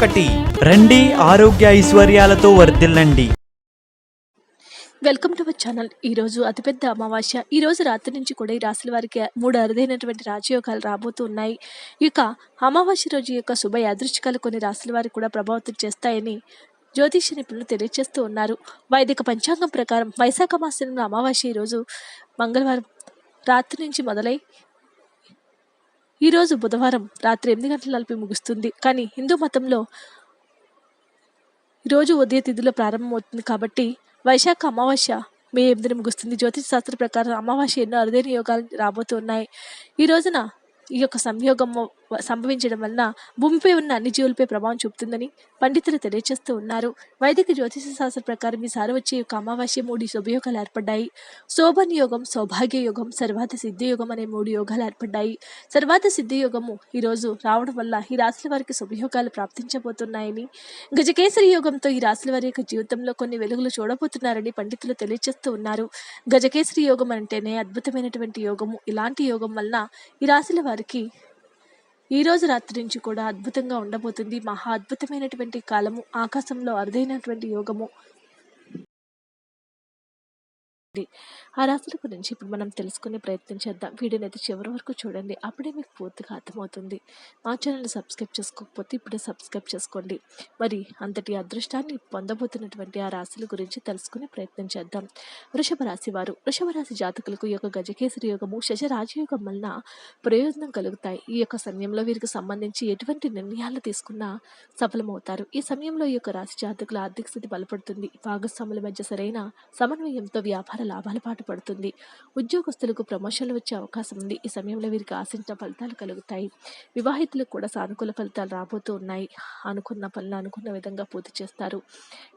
ఒకటి రండి ఆరోగ్య ఐశ్వర్యాలతో వర్ధిల్లండి. Welcome to our channel. ఈరోజు అతిపెద్ద అమావాస్య. ఈరోజు రాత్రి నుంచి కూడా ఈ రాశుల వారికి మూడు అరుదైనటువంటి రాజయోగాలు రాబోతూ ఉన్నాయి. ఇక అమావాస్య రోజు యొక్క శుభ యాదృచ్ఛికాలు కొన్ని రాశుల వారికి కూడా ప్రభావితం చేస్తాయని జ్యోతిష నిపుణులు తెలియజేస్తూ ఉన్నారు. వైదిక పంచాంగం ప్రకారం వైశాఖ మాసంలో అమావాస్య ఈరోజు మంగళవారం రాత్రి నుంచి మొదలై ఈరోజు బుధవారం రాత్రి ఎనిమిది గంటల నలభై ముగుస్తుంది. కానీ హిందూ మతంలో ఈరోజు ఉదయ తిథిలో ప్రారంభమవుతుంది కాబట్టి వైశాఖ అమావాస్య మే ఎనిమిదిని ముగుస్తుంది. జ్యోతిష శాస్త్ర ప్రకారం అమావాస్య ఎన్నో అరుదైన యోగాలు రాబోతున్నాయి. ఈ రోజున ఈ యొక్క సంయోగం సంభవించడం వలన భూమిపై ఉన్న అన్ని జీవులపై ప్రభావం చూపుతుందని పండితులు తెలియజేస్తూ ఉన్నారు. వైదిక జ్యోతిష శాస్త్ర ప్రకారం ఈసారి వచ్చే యొక్క అమావాస్య మూడు శుభయోగాలు ఏర్పడ్డాయి. శోభన్ యోగం సౌభాగ్య యోగం సర్వాత సిద్ధి యోగం అనే మూడు యోగాలు ఏర్పడ్డాయి. సర్వాత సిద్ధి యోగము ఈరోజు రావడం వల్ల ఈ రాశుల వారికి శుభయోగాలు ప్రాప్తించబోతున్నాయని గజకేసరి యోగంతో ఈ రాశుల వారి యొక్క జీవితంలో కొన్ని వెలుగులు చూడబోతున్నారని పండితులు తెలియజేస్తూ ఉన్నారు. గజకేసరి యోగం అంటేనే అద్భుతమైనటువంటి యోగము. ఇలాంటి యోగం వలన ఈ రాశుల వారికి ఈ రోజు రాత్రి నుంచి కూడా అద్భుతంగా ఉండబోతుంది. మహా అద్భుతమైనటువంటి కాలము ఆకాశంలో అరుదైనటువంటి యోగము. ఆ రాశుల గురించి ఇప్పుడు మనం తెలుసుకునే ప్రయత్నం చేద్దాం. వీడియోని అయితే చివరి వరకు చూడండి. అప్పుడే మీకు పూర్తిగా అర్థమవుతుంది. మా ఛానల్ సబ్స్క్రైబ్ చేసుకోకపోతే ఇప్పుడే సబ్స్క్రైబ్ చేసుకోండి. మరి అంతటి అదృష్టాన్ని పొందబోతున్నటువంటి ఆ రాశుల గురించి తెలుసుకునే ప్రయత్నం చేద్దాం. వృషభ రాశి వారు. వృషభ రాశి జాతకులకు ఈ యొక్క గజకేసరి యోగము శశరాజయోగం వలన ప్రయోజనం కలుగుతాయి. ఈ యొక్క సమయంలో వీరికి సంబంధించి ఎటువంటి నిర్ణయాలు తీసుకున్నా సఫలమవుతారు. ఈ సమయంలో ఈ యొక్క రాశి జాతకుల ఆర్థిక స్థితి బలపడుతుంది. భాగస్వాముల మధ్య సరైన సమన్వయంతో వ్యాపారం లాభాల పాటు పడుతుంది. ఉద్యోగస్తులకు ప్రమోషన్లు వచ్చే అవకాశం ఉంది. ఈ సమయంలో వీరికి ఆశించిన ఫలితాలు కలుగుతాయి. వివాహితులకు కూడా సానుకూల ఫలితాలు రాబోతూ ఉన్నాయి. అనుకున్న పనులు అనుకున్న విధంగా పూర్తి చేస్తారు.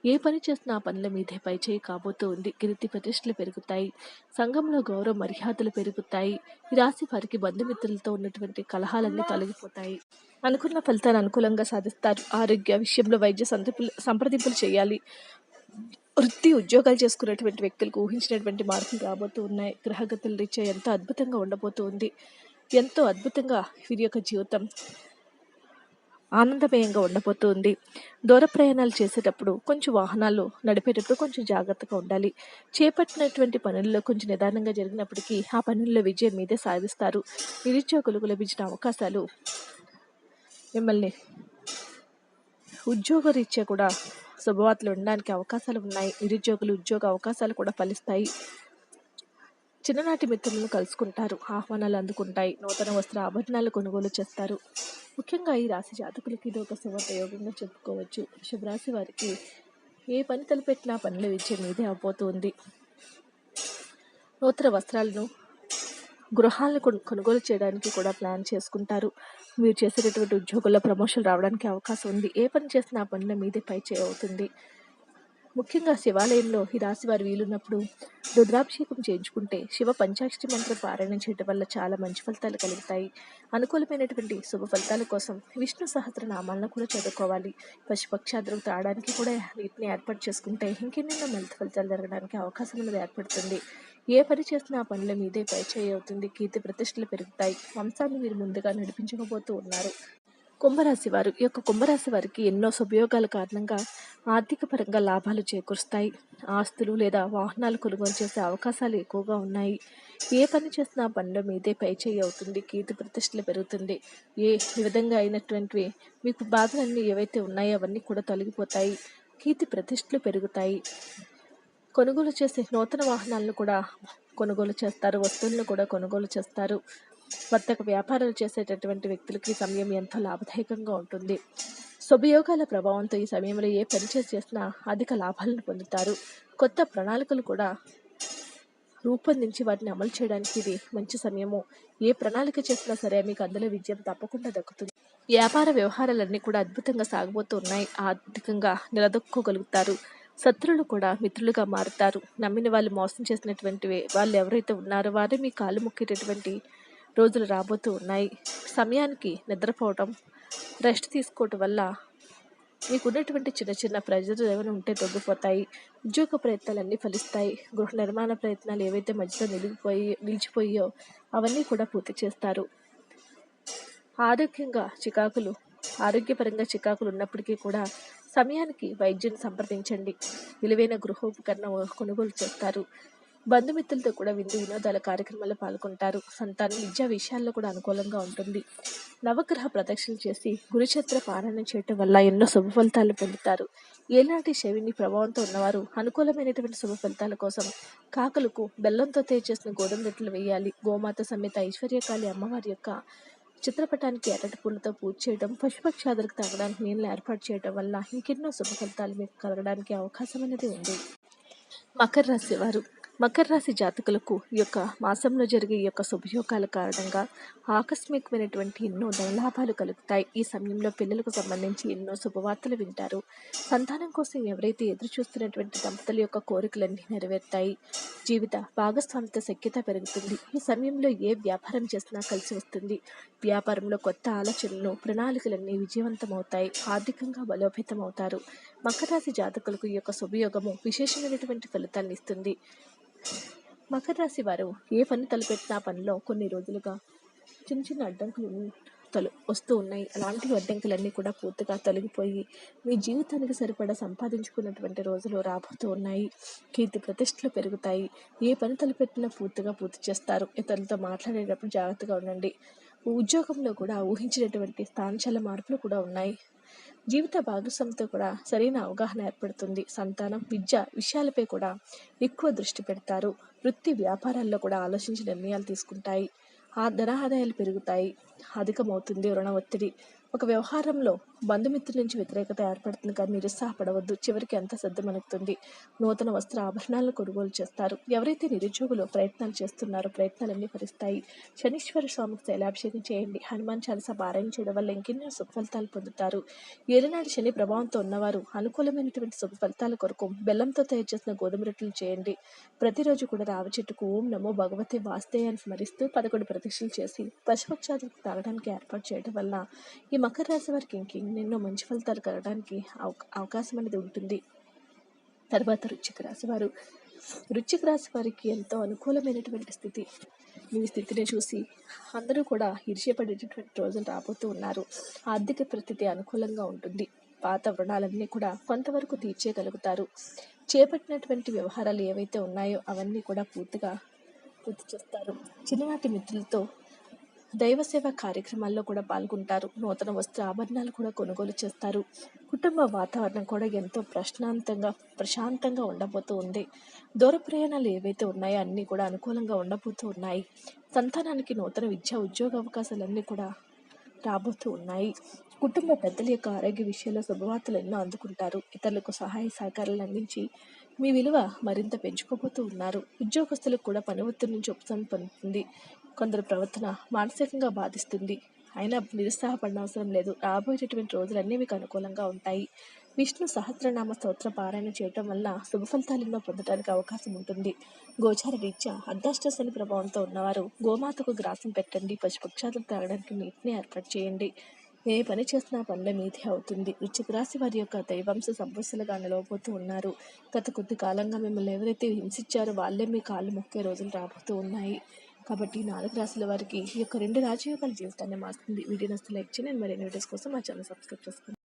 ఏ పని చేసినా ఆ పనుల మీదే పైచేయి కాబోతూ ఉంది. కీర్తి ప్రతిష్టలు పెరుగుతాయి. సంఘంలో గౌరవ మర్యాదలు పెరుగుతాయి. ఈ రాశి వారికి బంధుమిత్రులతో ఉన్నటువంటి కలహాలన్నీ తొలగిపోతాయి. అనుకున్న ఫలితాలు అనుకూలంగా సాధిస్తారు. ఆరోగ్య విషయంలో వైద్య సంతపులు సంప్రదింపులు చేయాలి. వృత్తి ఉద్యోగాలు చేసుకున్నటువంటి వ్యక్తులకు ఊహించినటువంటి మార్పులు రాబోతూ ఉన్నాయి. గ్రహగతుల రీత్యా ఎంతో అద్భుతంగా ఉండబోతూ ఉంది. ఎంతో అద్భుతంగా వీరి యొక్క జీవితం ఆనందమయంగా ఉండబోతుంది దూర ప్రయాణాలు చేసేటప్పుడు కొంచెం వాహనాలు నడిపేటప్పుడు కొంచెం జాగ్రత్తగా ఉండాలి. చేపట్టినటువంటి పనుల్లో కొంచెం నిదానంగా జరిగినప్పటికీ ఆ పనుల్లో విజయం మీదే సాధిస్తారు. నిరుద్యోగులకు లభించిన అవకాశాలు మిమ్మల్ని ఉద్యోగ రీత్యా కూడా శుభవార్తలు ఉండడానికి అవకాశాలు ఉన్నాయి నిరుద్యోగులు ఉద్యోగ అవకాశాలు కూడా ఫలిస్తాయి. చిన్ననాటి మిత్రులను కలుసుకుంటారు. ఆహ్వానాలు అందుకుంటాయి. నూతన వస్త్ర ఆభరణాలు కొనుగోలు చేస్తారు. ముఖ్యంగా ఈ రాశి జాతకులకి ఇది ఒక శుభ ప్రయోగంగా చెప్పుకోవచ్చు. శుభరాశి వారికి ఏ పని తలపెట్టినా పనుల విద్య మీదే అవబోతుంది. నూతన వస్త్రాలను గృహాలను కొను- కొనుగోలు చేయడానికి కూడా ప్లాన్ చేసుకుంటారు. మీరు చేసేటటువంటి ఉద్యోగుల్లో ప్రమోషన్ రావడానికి అవకాశం ఉంది. ఏ పని చేసినా ఆ పనుల మీదే పై అవుతుంది. ముఖ్యంగా శివాలయంలో ఈ రాశి వారు వీలున్నప్పుడు రుద్రాభిషేకం చేయించుకుంటే శివ పంచాక్షి మంత్రం పారాయణం చేయడం వల్ల చాలా మంచి ఫలితాలు కలుగుతాయి. అనుకూలమైనటువంటి శుభ ఫలితాల కోసం విష్ణు సహస్రనామాలను కూడా చదువుకోవాలి. పశుపక్షాదులు తాగడానికి కూడా వీటిని ఏర్పాటు చేసుకుంటే ఇంకెన్నెన్నో మంచి ఫలితాలు జరగడానికి అవకాశం అనేది ఏర్పడుతుంది. ఏ పని చేసినా ఆ పనుల మీదే పై అవుతుంది. కీర్తి ప్రతిష్టలు పెరుగుతాయి. వంశాన్ని మీరు ముందుగా నడిపించకపోతూ ఉన్నారు. కుంభరాశి వారు ఈ యొక్క కుంభరాశి వారికి ఎన్నో సుపయోగాల కారణంగా ఆర్థిక పరంగా లాభాలు చేకూరుస్తాయి. ఆస్తులు లేదా వాహనాలు కొనుగోలు చేసే అవకాశాలు ఎక్కువగా ఉన్నాయి. ఏ పని చేసినా ఆ మీదే పై చేయి అవుతుంది. కీర్తి ప్రతిష్టలు పెరుగుతుంది. ఏ విధంగా అయినటువంటివి మీకు బాధలన్నీ ఏవైతే ఉన్నాయో అవన్నీ కూడా తొలగిపోతాయి. కీర్తి ప్రతిష్టలు పెరుగుతాయి. కొనుగోలు చేసే నూతన వాహనాలను కూడా కొనుగోలు చేస్తారు. వస్తువులను కూడా కొనుగోలు చేస్తారు. వర్తక వ్యాపారాలు చేసేటటువంటి వ్యక్తులకి ఈ సమయం ఎంతో లాభదాయకంగా ఉంటుంది. శుభయోగాల ప్రభావంతో ఈ సమయంలో ఏ పనిచేసి చేసినా అధిక లాభాలను పొందుతారు. కొత్త ప్రణాళికలు కూడా రూపొందించి వాటిని అమలు చేయడానికి ఇది మంచి సమయము. ఏ ప్రణాళిక చేసినా సరే మీకు అందులో విజయం తప్పకుండా దక్కుతుంది. వ్యాపార వ్యవహారాలన్నీ కూడా అద్భుతంగా సాగబోతూ ఉన్నాయి ఆర్థికంగా నిలదొక్కోగలుగుతారు. శత్రులు కూడా మిత్రులుగా మారుతారు. నమ్మిన వాళ్ళు మోసం చేసినటువంటివే వాళ్ళు ఎవరైతే ఉన్నారో వారే మీ కాలు మొక్కేటటువంటి రోజులు రాబోతూ ఉన్నాయి. సమయానికి నిద్రపోవటం రెస్ట్ తీసుకోవటం వల్ల మీకు ఉన్నటువంటి చిన్న చిన్న ప్రజలు ఏమైనా ఉంటే తగ్గిపోతాయి ఉద్యోగ ప్రయత్నాలన్నీ ఫలిస్తాయి. గృహ నిర్మాణ ప్రయత్నాలు ఏవైతే మధ్యలో నిలిగిపోయి నిలిచిపోయో అవన్నీ కూడా పూర్తి చేస్తారు. ఆరోగ్యంగా చికాకులు ఆరోగ్యపరంగా చికాకులు ఉన్నప్పటికీ కూడా సమయానికి వైద్యుని సంప్రదించండి. విలువైన గృహోపకరణ కొనుగోలు చేస్తారు. బంధుమిత్రులతో కూడా విందు వినోదాల కార్యక్రమాల్లో పాల్గొంటారు. సంతానం విద్యా విషయాల్లో కూడా అనుకూలంగా ఉంటుంది. నవగ్రహ ప్రదక్షిణలు చేసి గురుచత్ర పారాయణం చేయటం వల్ల ఎన్నో శుభ ఫలితాలు పొందుతారు. ఏలాంటి శవిని ప్రభావంతో ఉన్నవారు అనుకూలమైనటువంటి శుభ ఫలితాల కోసం కాకలకు బెల్లంతో తయారు చేసిన గోధుమ రొట్టెలు వేయాలి. గోమాత సమేత ఐశ్వర్యకాళి అమ్మవారి యొక్క చిత్రపటానికి ఎర్రటి పూలతో పూజ చేయడం పశుపక్షాదులకు తాగడానికి నీళ్ళు ఏర్పాటు చేయడం వల్ల ఇంకెన్నో శుభ ఫలితాలు మీకు కలగడానికి అవకాశం అనేది ఉంది. మకర రాశి వారు మకర రాశి జాతకులకు ఈ యొక్క మాసంలో జరిగే ఈ యొక్క శుభయోగాల కారణంగా ఆకస్మికమైనటువంటి ఎన్నో ధనలాభాలు కలుగుతాయి. ఈ సమయంలో పిల్లలకు సంబంధించి ఎన్నో శుభవార్తలు వింటారు. సంతానం కోసం ఎవరైతే ఎదురు చూస్తున్నటువంటి దంపతుల యొక్క కోరికలన్నీ నెరవేరుతాయి. జీవిత భాగస్వామిత శక్యత పెరుగుతుంది. ఈ సమయంలో ఏ వ్యాపారం చేసినా కలిసి వస్తుంది. వ్యాపారంలో కొత్త ఆలోచనలు ప్రణాళికలన్నీ విజయవంతమవుతాయి. ఆర్థికంగా బలోపేతం అవుతారు మకర రాశి జాతకులకు ఈ యొక్క శుభయోగము విశేషమైనటువంటి ఫలితాన్ని ఇస్తుంది. మకర రాశి వారు ఏ పని తలపెట్టిన పనిలో కొన్ని రోజులుగా చిన్న చిన్న అడ్డంకులు తలు వస్తూ ఉన్నాయి. అలాంటి అడ్డంకులన్నీ కూడా పూర్తిగా తొలగిపోయి మీ జీవితానికి సరిపడా సంపాదించుకున్నటువంటి రోజులు రాబోతూ ఉన్నాయి. కీర్తి ప్రతిష్టలు పెరుగుతాయి. ఏ పని తలపెట్టినా పూర్తిగా పూర్తి చేస్తారు. ఇతరులతో మాట్లాడేటప్పుడు జాగ్రత్తగా ఉండండి. ఉద్యోగంలో కూడా ఊహించినటువంటి స్థానచల మార్పులు కూడా ఉన్నాయి. జీవిత భాగస్వామితో కూడా సరైన అవగాహన ఏర్పడుతుంది. సంతానం విద్య విషయాలపై కూడా ఎక్కువ దృష్టి పెడతారు. వృత్తి వ్యాపారాల్లో కూడా ఆలోచించి నిర్ణయాలు తీసుకుంటాయి. ఆ ధన ఆదాయాలు పెరుగుతాయి. అధికమవుతుంది రుణ ఒత్తిడి. ఒక వ్యవహారంలో బంధుమిత్రుల నుంచి వ్యతిరేకత ఏర్పడుతుంది కానీ నిరుత్సాహపడవద్దు. చివరికి ఎంత సర్దుమణుకుతుంది నూతన వస్త్ర ఆభరణాలను కొనుగోలు చేస్తారు. ఎవరైతే నిరుద్యోగులు ప్రయత్నాలు చేస్తున్నారో ప్రయత్నాలన్నీ ఫలిస్తాయి. శనీశ్వర స్వామికి శైలాభిషేకం చేయండి. హనుమాన్ చాలీసా పారాయణ చేయడం వల్ల ఇంకెన్నో సుఫలితాలు పొందుతారు. ఏలినాడు శని ప్రభావంతో ఉన్నవారు అనుకూలమైనటువంటి సుఫలితాల కొరకు బెల్లంతో తయారు చేసిన గోధుమ రొట్టెలు చేయండి. ప్రతిరోజు కూడా రావి చెట్టుకు ఓం నమో భగవతి వాస్తేయాన్ని స్మరిస్తూ పదకొండు ప్రదక్షిణలు చేసి పశుపక్షాదులకు తాగడానికి ఏర్పాటు చేయడం వల్ల ఈ మకర రాశి వారికి ఇంకెన్నో మంచి ఫలితాలు కలగడానికి అవకాశం అనేది ఉంటుంది. తర్వాత రుచిక రాశి వారు. వృశ్చిక రాశి వారికి ఎంతో అనుకూలమైనటువంటి స్థితి. మీ స్థితిని చూసి అందరూ కూడా ఈర్ష్యపడేటటువంటి రోజులు రాబోతూ ఉన్నారు. ఆర్థిక పరిస్థితి అనుకూలంగా ఉంటుంది. పాత రుణాలన్నీ కూడా కొంతవరకు తీర్చేయగలుగుతారు. చేపట్టినటువంటి వ్యవహారాలు ఏవైతే ఉన్నాయో అవన్నీ కూడా పూర్తిగా పూర్తి చేస్తారు. చిన్ననాటి మిత్రులతో దైవ సేవ కార్యక్రమాల్లో కూడా పాల్గొంటారు. నూతన వస్త్ర ఆభరణాలు కూడా కొనుగోలు చేస్తారు. కుటుంబ వాతావరణం కూడా ఎంతో ప్రశాంతంగా ప్రశాంతంగా ఉండబోతూ ఉంది. దూర ప్రయాణాలు ఏవైతే ఉన్నాయో అన్నీ కూడా అనుకూలంగా ఉండబోతూ ఉన్నాయి. సంతానానికి నూతన విద్యా ఉద్యోగ అవకాశాలన్నీ కూడా రాబోతూ ఉన్నాయి. కుటుంబ పెద్దల యొక్క ఆరోగ్య విషయంలో శుభవార్తలు ఎన్నో అందుకుంటారు. ఇతరులకు సహాయ సహకారాలు అందించి మీ విలువ మరింత పెంచుకోబోతూ ఉన్నారు. ఉద్యోగస్తులకు కూడా పని ఒత్తిడి నుంచి ఉపశమనం పొందుతుంది. కొందరు ప్రవర్తన మానసికంగా బాధిస్తుంది. అయినా నిరుత్సాహపడిన అవసరం లేదు. రాబోయేటటువంటి రోజులన్నీ మీకు అనుకూలంగా ఉంటాయి. విష్ణు సహస్రనామ స్తోత్ర పారాయణ చేయటం వల్ల శుభ ఫలితాలు ఎన్నో పొందడానికి అవకాశం ఉంటుంది. గోచార రీత్యా అర్ధాష్టశని ప్రభావంతో ఉన్నవారు గోమాతకు గ్రాసం పెట్టండి. పశుపక్షాదులు తాగడానికి నీటిని ఏర్పాటు చేయండి. ఏ పని చేసినా పనుల మీదే అవుతుంది. వృశ్చిక రాశి వారి యొక్క దైవాంశ సమస్యలుగా నిలవబోతూ ఉన్నారు. గత కొద్ది కాలంగా మిమ్మల్ని ఎవరైతే హింసించారో వాళ్ళే మీ కాళ్ళు మొక్కే రోజులు రాబోతూ ఉన్నాయి. కాబట్టి నాలుగు రాశుల వారికి ఈ యొక్క రెండు రాజయోగాల జీవితాన్ని మారుతుంది వీడియో నచ్చితే లైక్ చేయండి. మరిన్ని వీడియోస్ కోసం మా ఛానల్ సబ్స్క్రైబ్ చేసుకోండి.